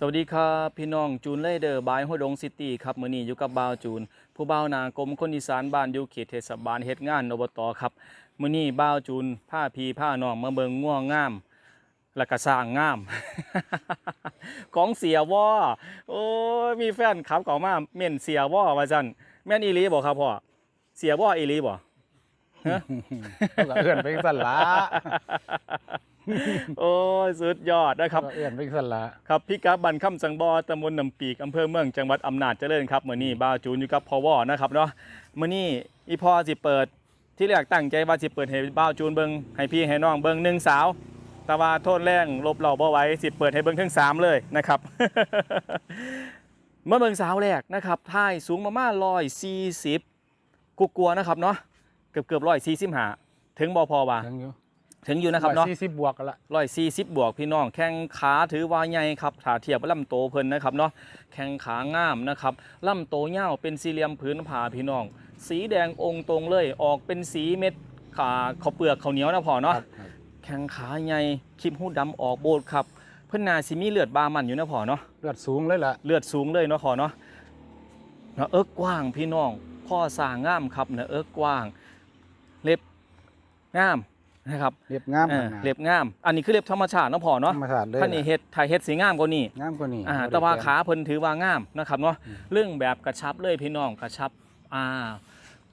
สวัสดีครับพี่น้องจูนเลเดอร์บายห้วยดงซิตี้ครับมื้อนี้อยู่กับบ่าวจูน ผู้บ่าวนากรมคนอีสานบ้านอยู่เขตเทศบาลเฮ็ดงานอบตครับมื้อนี้บ่าวจูนผ้าพีผ้าน้องมาเบิงง่วงงามแล้วก็สร้างงาม ของเสียว่อโอ้ยมีแฟนขับเก่ามาเม่นเสียว่อว่าซั่นแม่นอีหลีบ่ครับพ่อเสียว่ออีหลีบ่ฮะเขาก็เอื้อนไปสั่นละ โอ้ยสุดยอดนะครับก็เอื้อนไปสั่นละครับพี่กับันค่ำสังบอตำบลนำปีกอำเภอเมืองจังหวัดอำนาจเจริญครับมื้อนี้บ่าวจูนอยู่กับพ่อวอนะครับเนาะมื้อนี้อีพอสิเปิด ที่แรกตั้งใจว่าสิเปิดให้บ่าวจูนเบิ่งให้พี่ให้น้องเบิ่งหนึ่งสาว แต่ว่าโทษแรงลบเราบ่ไหว้สิเปิดให้เบิ่งทั้งสามเลยนะครับ เมื่อเบิ่งสาวแรกนะครับท่ายสูงประมาณ140กลัวๆนะครับเนาะเกือบเกือบ145ถึงบ่พอว่าถึงอยู่ ถึงอยู่นะครับเนาะสี่สิบบวกกันละร้อยสี่สิบบวกพี่น้อง แข้งขาถือว่าใหญ่ครับถ้าเทียบกับลำโตเพิ่นนะครับเนาะแข้งขางามนะครับลำโตเหี่ยวเป็นสี่เหลี่ยมผืนผ้าพี่น้อง สีแดงองค์ตรงเลยออกเป็นสีเม็ดขาข้าวเปลือกข้าวเหนียวนะพอเนาะครับแข้งขาใหญ่คลิปหูดำออกโบดครับเพิ่นน่าสิมีเลือดบามันอยู่นะพอเนาะเลือดสูงเลยล่ะเลือดสูงเลยเนาะพอเนาะเนาะเอิกกว้างพี่น้องข้อสร้างงามครับเนาะเอิกกว้าง เล็บงาม นะครับเรียบงามเออขนาดเล็บงาม อันนี้คือเล็บธรรมชาติเนาะพอธรเนาะรมชาติเลยท่านนี่เฮ็ดถ่ายเฮ็ดสีงามกว่านี้งามกว่านี้อ่าบ่ได้แต่ว่าปลี่ยนขาเพิ่นถือว่างามนะครับเนาะอืมเรื่องแบบกระชับเลยพี่น้องกระชับอ่า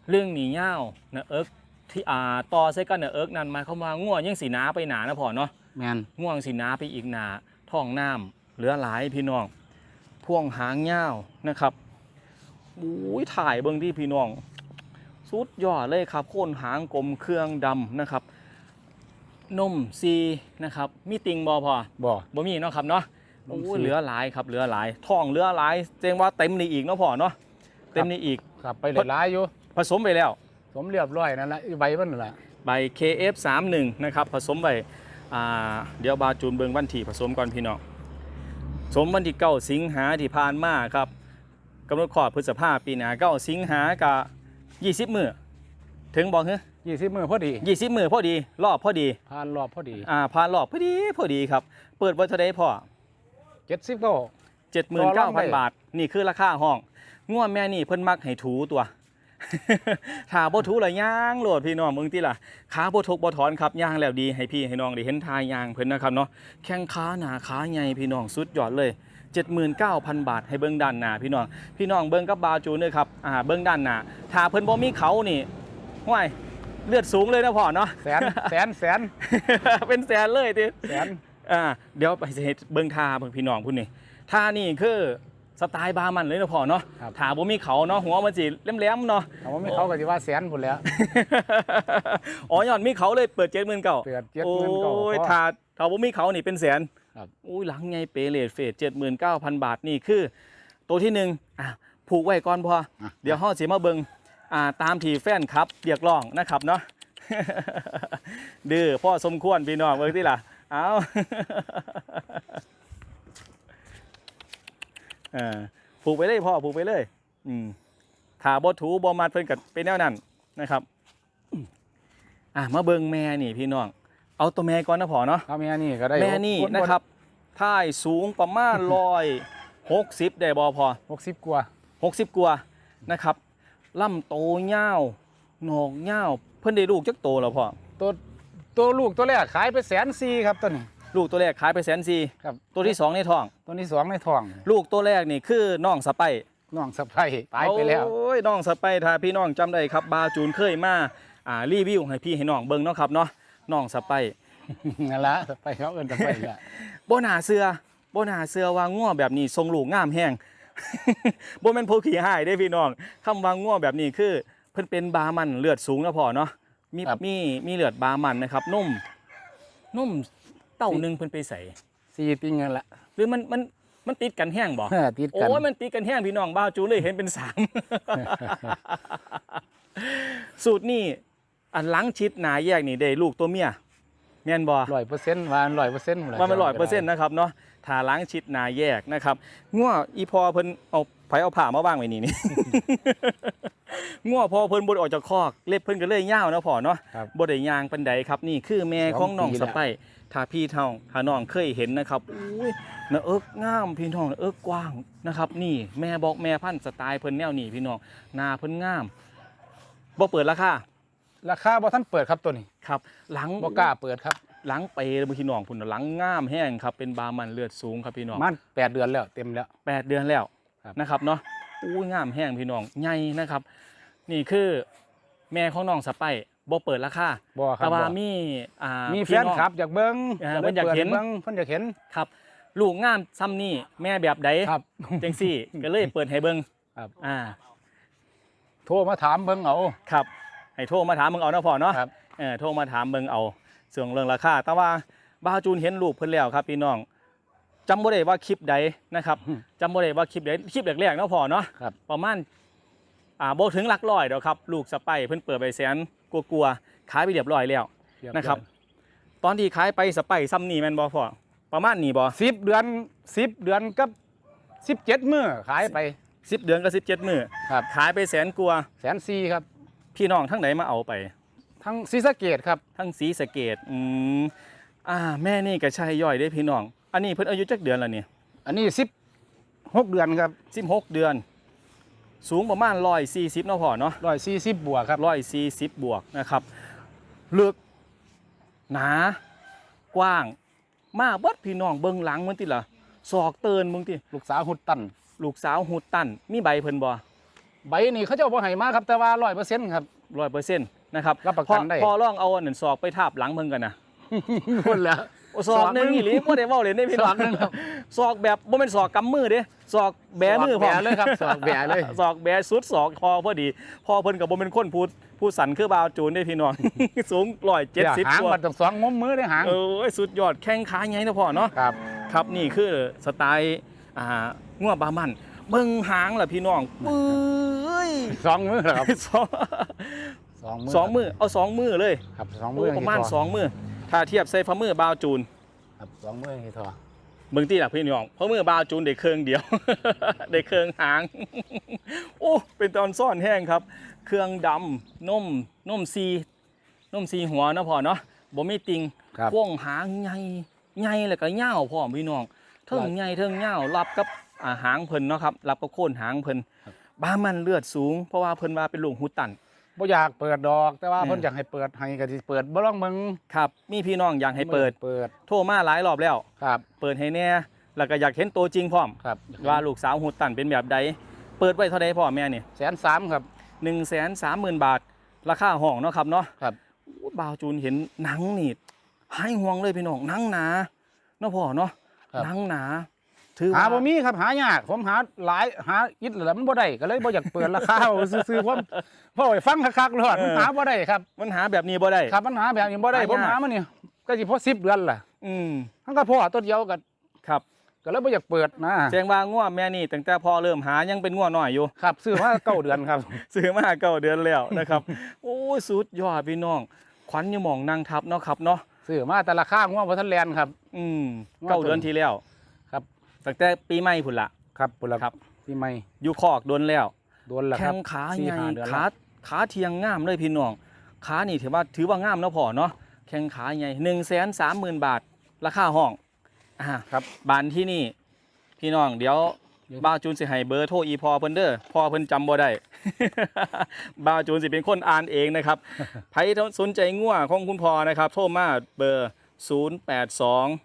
เรื่องหนีเง่าวนะเอิกที่อ่าต่อใส่กันนะเอิกนั่นหมายความว่าง่วงยังสีหนาไปหนานะพอเนาะแมนง่วงสีหนาไปอีกหนาท้องน้ำเหลือหลายพี่น้องพ่วงหางเง่าวนะครับอุ้ยถ่ายเบิ่งที่พี่น้องสุดยอดเลยครับโคนหางกลมเครื่องดำนะครับ นมซีนะครับมีติงบอพอบ่ บ่มีเนาะครับเนาะนมโอ้ซียเหลือหลายครับเหลือหลายท้องเหลือหลายแจ้งว่าเต็มนี่อีกเนาะพ่อเนาะเต็มนี่อีกครับไปหลายๆอยู่ผสมไปแล้ว สมเรียบร้อยนั่นละอีใบมันนั่นละใบ KF31 นะครับผสมไปอ่าเดี๋ยวบาจูนเบิงวันที่ผสมก่อนพี่น้องผสมวันที่เก้าสิงหาที่ผ่านมาครับกำหนดขอดพฤษภาปีหน้าเก้าสิงหากะ20 มื้อถึงบอกเฮ้ ยี่สิบมือพอดียี่สิบมื้อพอดี รอบพอดี ผ่านรอบพอดี อ่าผ่านรอบพอดีพอดีครับ เปิดวันเท่าใดพ่อเจ็ดสิบเก้าเจ็ดหมื่นต่อรเก้าองพันได้บาท นี่คือราคาห้องง่วแม่นี่เพิ่นมักให้ถูตัวถ้าบ่ถูละย่างโหลดพี่น้องมึงติล่ะขาบ่ทกบ่ถอนครับย่างแล้วดีให้พี่ให้น้องได้เห็นทายย่างเพิ่นนะครับเนาะแข้งขาหนาขาใหญ่พี่น้องสุดยอดเลย79,000 บาทให้เบิ่งด้านหน้าพี่น้อง พี่น้องเบิ่งกับบาวจูนเด้อครับอ่าเบิ่งด้านหน้าถ้าเพิ่นบ่มีเขานี่ห้วย เลือดสูงเลยนะพ่อเนาะแสนแสนแสนเป็นแสนเลยติแสนอ่าเดี๋ยวไปสิเฮ็ดเบิ่งท่าเบิ่งพี่น้องพุ่นนี่ท่านี่คือสไตล์บาร์มันเลยนะพ่อเนาะครับถ้าบ่มีเขาเนาะหัวมันสิแหลมๆเนาะแต่ว่าไม่เขาก็สิว่าแสนพุ่นแหล้วอ๋อย้อนมีเขาเลยเปิด79,000เก่าเปิด70,000โอ้ยพอถ้าถ้าบ่มีเขานี่เป็นแสนครับอุ้ยหลังไงเปเลทเฟส79,000บาทนี่คือ ตัวที่หนึ่งอะผูกไว้ก่อนพออะเดี๋ยวเฮาสิมาเบิ่ง อ่าตามที่แฟนครับเรียกร้องนะครับเนาะดื้อพ่อสมควรพี่น้องเบิ่งติล่ะเอาเออผูกไปเลยพ่อผูกไปเลย อืมถ้าบ่ถูบ่มัดเพิ่นก็เป็นแนวนั้นนะครับอืมอะมาเบิ่งแม่นี่พี่น้อง เอาตัวแม่ก่อนนะพ่อเนาะเอาแม่นี่ก็ได้แม่นี่นะครับท่ายสูงประมาณร้อยหกสิบได้บ่พอหกสิบกว่าหกสิบกว่านะครับ ลำโตเง่าวหนอกเง่าวเพิ่นได้ลูกจักโตแล้วพ่อตัวตัวลูกตัวแรกขายไปแสนสี่ครับตัวนี้ ลูกตัวแรกขายไปแสนสี่ครับ ตัวที่สองในท้อง ตัวที่สองในท้องลูกตัวแรกนี่คือน้องสะไปน้องสะใภ้ตายไปแล้ว โอ้ยน้องสะไปถ้าพี่น้องจำได้ครับบาจูนเคยมาอ่ารีวิวให้พี่ให้น้องเบิ่งเนาะครับเนาะน้องสะไปนั่นละสะใภ้เขาเอิ้นสะใภ้ละ บ่น่าเสือบ่น่าเสือว่าง่วแบบนี้ทรงลูกงามแห้ง บ่แม่นผู้ขี้หายเด้พี่น้องคำว่าง่วแบบนี้คือ เพิ่นเป็นบามันเลือดสูงนะพ่อเนาะมีครับ มีมีเลือดบามันนะครับนุ่มนุ่มเต้าหนึงเพิ่นไปใส่สี่ติงนั่นละ หรือมันมันมันติดกันแห้งบ่เออติดโอ้กันยมันติดกันแห้งพี่น้องบ้าวจูเลยเห็นเป็นสาม สูตรนี่อันหลังชิดหนาแยกนี่ได้ลูกตัวเมีย แม่นบ่ร้อยเปอร์เซ็นต์ว่าร้อยเปอร์เซ็นต์ว่ามันร้อยเปอร์เซ็นต์นะครับเนาะถ้าล้างชิดหนาแยกนะครับง่วอีพอเพิ่นเอาไผเอาผ้ามาว่างไว้นี่นี่งัวพอเพิ่นบ่ได้ออกจากคอกเล็บเพิ่นก็เลยยาวเนาะพ่อเนาะครับบ่ได้ยางปานใดครับนี่คือแม่ของน้องสองปีสแล้วไปร์ถ้าพี่เท่าถ้าน้องเคยเห็นนะครับอุ้ยเนื้อเอิกงามพี่น้องเนื้อเอิกกว้างนะครับ นี่แม่บอกแม่พันธุ์สไตล์เพิ่นแนวนี้พี่น้องหน้าเพิ่นงามบ่เปิดราคา ราคาบ่ท่านเปิดครับตัวนี้ครับหลังบ่กล้าเปิดครับหลังไปเลยพี่น้องพุ่นน่ะหลังงามแห้งครับเป็นบามันเลือดสูงครับพี่น้องมันแปดเดือนแล้วเต็มแล้ว แปดเดือนแล้วครับ นะครับเนาะอู้ยงามแห้งพี่น้องใหญ่นะครับ นี่คือแม่ของน้องสไปร์บ่เปิดราคาบ่ครัแต่บว่าบ่มีอ่ามีแฟพี่นองคลับอยากเบิ่งอ่าก็ลเพิ่นอยากเห็นปิดบิ่งเพิ่นอยากเห็นครับลูกงามซ้ำนี่แม่แบบใดครับ จังซี่ ก็เลยเปิดให้เบิ่งครับ อ่า โทรมาถามเบิ่งเอาครับ ให้โทรมาถามมึงเอาเนาะพ่อเนาะครับ เออโทรมาถามเบิ่งเอาส่วนเรื่องราคาแต่ว่าบาวจูนเห็นลูกเพิ่นแล้วครับพี่น้องจำบ่ได้ว่าคลิปใดนะครับอืมจำบ่ได้ว่าคลิปใดคลิปแรกๆเนาะพ่อเนาะครับ ประมาณอ่าบ่ถึงหลักร้อยดอกครับลูกสไปร์เพิ่นเปิดไปแสนกลัวๆขายไปเรียบร้อยแล้ว นะครับ ตอนที่ขายไปสไปร์ซ้ำนี่แม่นบ่พ่อประมาณนี้บ่สิบเดือนสิบเดือนกับสิบเจ็ดมื้อขายไป10เดือนก็17มื้อครับ ขายไปแสนกว่าแสนสี่ครับ พี่น้องทั้งไหนมาเอาไป ทั้งศรีสะเกดครับ ทั้งสีสะเกตอืมอ่า แม่นี่ก็ใช่ย่อยได้พี่น้อง อันนี้เพิ่นอายุจักเดือนแล้วนี่อันนี้สิบหกเดือนครับ16เดือน สูงประมาณ140เนาะพ่อเนาะร้อยสี่สิบบวกครับ140บวกนะครับลึกหนากว้าง มาเบิดพี่น้องเบิ่งหลังมันติล่ะศอกเตือนมึงติลูกสาวหุดตันลูกสาวหูตันมีใบเพิ่นบ่ ใบนี่เขาเจ้าบ่ให้มาครับแต่ว่าร้อยเปอร์เซ็นต์ครับ100%นะครับรับประกันได้ พอพอลองเอาอันนั้นศอกไปทาบหลังเบิ่งกันนะหมดแล้วโอ้ศอกหนึงอีหลีบ่ได้เว้าเล่นได้พี่น้องศอกหนึ่งครับศอกแบบบ่แม่นศอกกำมือเด้ศอกแบมือแบะเลยครับศอกแบะเลยศอกแบสุดศอกคอพอดีพอเพิ่นก็บ่เป็นคนพูดผู้สันคือบาวจูนได้พี่น้องสูงหาง170กว่ามันต้องสองงมมือได้หางเอ้ยสุดยอดแข้งขาใหญ่นะพ่อเนาะครับครับนี่คือสไตล์อ่างัวบามัน เบิ่งหางล่ะพี่น้องปื้ยสองมือเหรอครับสองสองมือสองมือเอาสองมือเลยครับสองมืโอ้อประมาณที่ทสองมือถ้าเทียบใส่ฝ่ามือบาวจูนครับสองมือที่ทอเบิ่งที่ล่ะพี่น้องฝ่ามือบาวจูนได้เครื่องเดียวได้เครื่องหางโอ้เป็นตอนซ่อนแห้งครับ เครื่องดำนมนมซีนมซีหัวเนาะพ่อเนาะบ่มีติงครับพ่วงหางใหญ่ใหญ่แล้วก็ยาวพร้อมพี่น้องเทิงใหญ่เทิงยาวรับกับ อ่าหางเพิ่นเนาะครับรับกับโคนหางเพิ่นครับบ้ามันเลือดสูงเพราะว่าเพิ่นว่าเป็นลูกหูตัน บ่อยากเปิดดอก แต่ว่าเออเพิ่นอยากให้เปิดให้ก็สิเปิดบ่ลองมึงครับ มีพี่น้องอยากให้เปิด เปิดโทรมาหลายรอบแล้ว ครับ เปิดให้แน่แล้วก็อยากเห็นตัวจริงพร้อม ครับว่าลูกสาวหูตันเป็นแบบใด เปิดไว้เท่าใดพ่อแม่นี่แสนสามครับ1 3 0 0 0 0บาท ราคาห้องเนาะครับเนาะครับโอ้ยบ่าวจูนเห็นหนังนี่หายห่วงเลยพี่น้องหนังหนาเนาะพ่อเนาะครับ หนังหนา ถือหาว่าบ่มีครับหายากผมหาหลายหาอิดแล้วมันบ่ได้ก็เลยบ่อยากเปิดราคาเอาซื่อๆผมเพราะไว้ฟังคักๆเลยมันหาบ่ได้ครับมันหาแบบนี้บ่ได้ ครับมันหาแบบนี้บ่ได้หายาก ผมหามันนี่ก็สิพอ10เดือนล่ะอืมทั้งก็พอตัวเดียวก็ครับก็เลยบ่อยากเปิดนะแจ้งว่าง่วแม่นี่ตั้งแต่พอเริ่มหายังเป็นง่วน้อยอยู่ ครับซื้อมาเก้าเดือนครับ ซื้อมาเก้าเดือนแล้วนะครับ โอ้ยสุดยอดพี่น้อง ขวัญอยาหมองนั่งทับเนาะครับเนาะซื้อมาแต่ราคางัวบ่ทันแลนครับ อืมว่าเก้าเดือนที่แล้วครับ ตั้งแต่ปีใหม่พุ่นละครับพุ่นละครับพี่ใหม่อยู่คอกโดนแล้วโดนแล้วคแข้รับงขาสี่ใหญ่ห้าเดือนขาแล้วขาเทียงงามเลยพี่น้องขานี่ถือว่าถือว่างามเนาะพอเนาะแข้งขาใหญ่หนึ่งแสนสามหมื่นบาทราคาห้องอ่าครับ บานที่นี่ พี่น้องเดี๋ยวบ้าวจูนสิให้เบอร์โทรอีพอเพิ่นเด้อพอเพิ่นจำบ่ได้บ้าวจูนสิเป็นคนอ่านเองนะครับ ไผสนใจงัวของคุณพอนะครับ โทรมาเบอร์ 082 267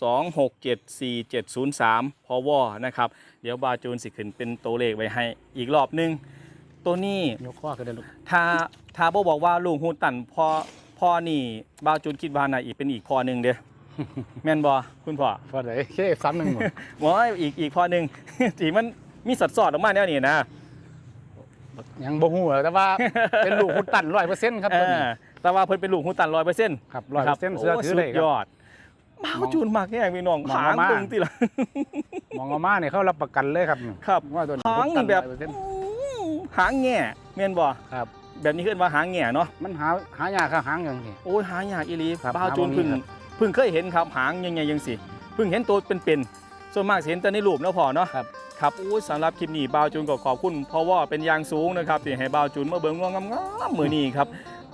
4703พอวอนะครับ เดี๋ยวบ้าวจูนสิขึ้นเป็นตัวเลขไว้ให้อีกรอบหนึง ตัวนี้ยกข้อขึ้นได้ลูกถ้าถ้าบ่บอกว่าลุงฮูตันพอพ่อนี่บ้าวจูนคิดว่าน่ะอีกเป็นอีกพอหนึงเด้อแม่นบ่คุณพ่อพอได้แค่ซ้ำหนึ่งหมดหมออีกอีกพอหนึ่งที่มันมีสัดสอดออกมาแนวนี้นะยังบ่ฮู้แต่ว่าเป็นลูกหุ่นตันร้อยเปอร์เซ็นต์ครับเอตัวนี้อแต่ว่าเพิ่นเป็นลูกหูตันร้อยเปอร์เซ็นต์ครับร้อยเปอร์เซ็นต์เสื้อถือสุเลดยยครับอด บ้าวจูนมากแง่พี่น้องมองหางมาตรงที่ละมองออกมาเนี่ยเขารับประกันเลยครับครับว่าตัวนี้หางหุ่นตันี่นแบบ100%อื้อหางแง่แม่นบ่ครับ แบบนี้ขึ้นว่าหางแง่เนาะมันหาหายากครับหางอย่างนี้โอ้ยหายากอีหลีครับบ้าวจูนหาบ่มีเพิ่งครับเพิ่งเคยเห็นครับหางยังไงยังสิเพิ่งเห็นตัวเป็นส่วนมากสิเห็นแต่ในรูปเนาะพ่อเนาะครับครับอู้สำหรับคลิปนี้บ่าวจูนก็ขอบคุณเพราะว่าเป็นอย่างสูงนะครับที่ให้บ่าวจูนมาเบิ่งง่วงงามๆมื้อนี้ครับ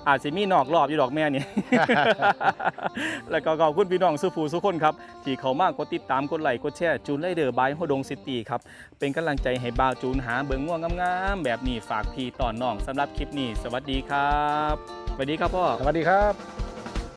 อาจสิมีนอกรอบอยู่ดอกแม่นี่ แล้วก็ขอบคุณพี่น้องสุภูสุคนครับ ที่เขามากกดติดตามกดไลค์กดแชร์จูนไลเดอร์บายโฮดงซิตี้ครับ เป็นกำลังใจให้บ่าวจูนหาเบิงง่วงงามๆแบบนี้ฝากพี่ตอนน้องสำหรับคลิปนี้ สวัสดีครับสวัสดีครับพ่อ สวัสดีครับ